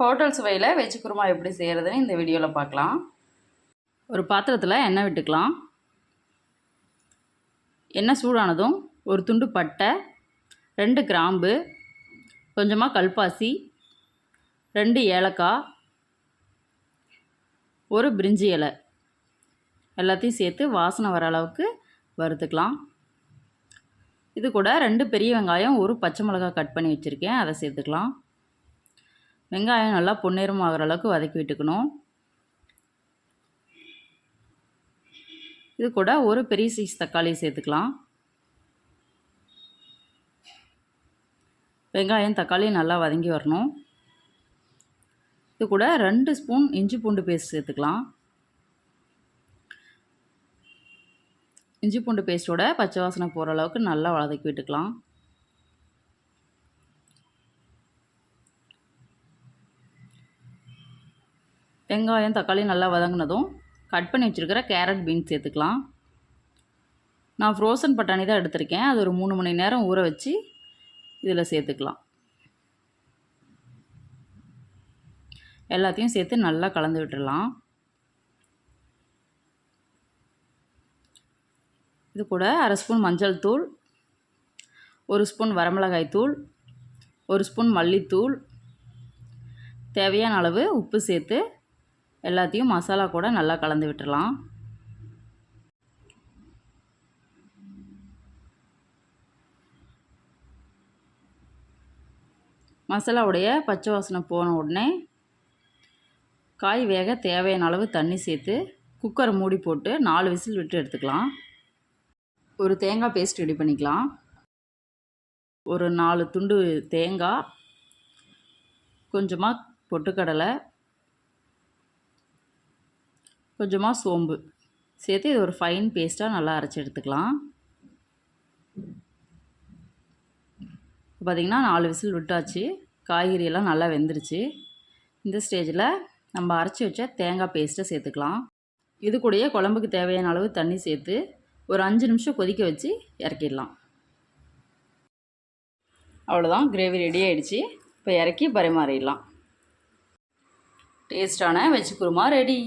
Hotel சுவையில் veg kurma எப்படி செய்கிறதுன்னு இந்த வீடியோவில் பார்க்கலாம். ஒரு பாத்திரத்தில் எண்ணெய் விட்டுக்கலாம். எண்ணெய் சூடானதும் ஒரு துண்டு பட்டை ரெண்டு கிராம்பு கொஞ்சமாக கல்பாசி ரெண்டு ஏலக்காய் ஒரு பிரிஞ்சி இலை. எல்லாத்தையும் சேர்த்து வாசனை வர அளவுக்கு வறுத்துக்கலாம். இது கூட ரெண்டு பெரிய வெங்காயம் ஒரு பச்சை மிளகாய் கட் பண்ணி வச்சுருக்கேன். அதை சேர்த்துக்கலாம். வெங்காயம் நல்லா பொன்னிறம் ஆகிற அளவுக்கு வதக்கி விட்டுக்கணும். இது கூட ஒரு பெரிய சைஸ் தக்காளி சேர்த்துக்கலாம். வெங்காயம் தக்காளி நல்லா வதங்கி வரணும். இது கூட ரெண்டு ஸ்பூன் இஞ்சி பூண்டு பேஸ்ட் சேர்த்துக்கலாம். இஞ்சி பூண்டு பேஸ்ட்டோட பச்சை வாசனை போகிற அளவுக்கு நல்லா வதக்கி விட்டுக்கலாம். வெங்காயம் தக்காளி நல்லா வதங்கினதும் கட் பண்ணி வச்சுருக்கிற கேரட் பீன்ஸ் சேர்த்துக்கலாம். நான் ஃப்ரோசன் பட்டாணி தான் எடுத்திருக்கேன். அது ஒரு மூணு மணி நேரம் ஊற வச்சு இதில் சேர்த்துக்கலாம். எல்லாத்தையும் சேர்த்து நல்லா கலந்து விட்டுடலாம் இது கூட அரை ஸ்பூன் மஞ்சள் தூள் ஒரு ஸ்பூன் வரமிளகாய் தூள் ஒரு ஸ்பூன் மல்லித்தூள் தேவையான அளவு உப்பு சேர்த்து எல்லாத்தையும் மசாலா கூட நல்லா கலந்து விட்டுடலாம் மசாலாவுடைய பச்சை வாசனை போன உடனே காய் வேக தேவையான அளவு தண்ணி சேர்த்து குக்கரை மூடி போட்டு நாலு விசில் விட்டு எடுத்துக்கலாம். ஒரு தேங்காய் பேஸ்ட் ரெடி பண்ணிக்கலாம். ஒரு நாலு துண்டு தேங்காய் கொஞ்சமாக பொட்டுக்கடலை கொஞ்சமாக சோம்பு. சேர்த்து இது ஒரு ஃபைன் பேஸ்ட்டாக நல்லா அரைச்சி எடுத்துக்கலாம். பார்த்திங்கன்னா நாலு விசில் விட்டாச்சு. காய்கறியெல்லாம் நல்லா வெந்துருச்சு. இந்த ஸ்டேஜில் நம்ம அரைச்சி வச்ச தேங்காய் பேஸ்ட்டை சேர்த்துக்கலாம். இது கூடயே குழம்புக்கு தேவையான அளவு தண்ணி சேர்த்து ஒரு அஞ்சு நிமிஷம் கொதிக்க வச்சு இறக்கிடலாம். அவ்வளோதான் கிரேவி ரெடி ஆகிடுச்சு இப்போ இறக்கி பரிமாறிடலாம். டேஸ்டான வெஜ் குருமா ரெடி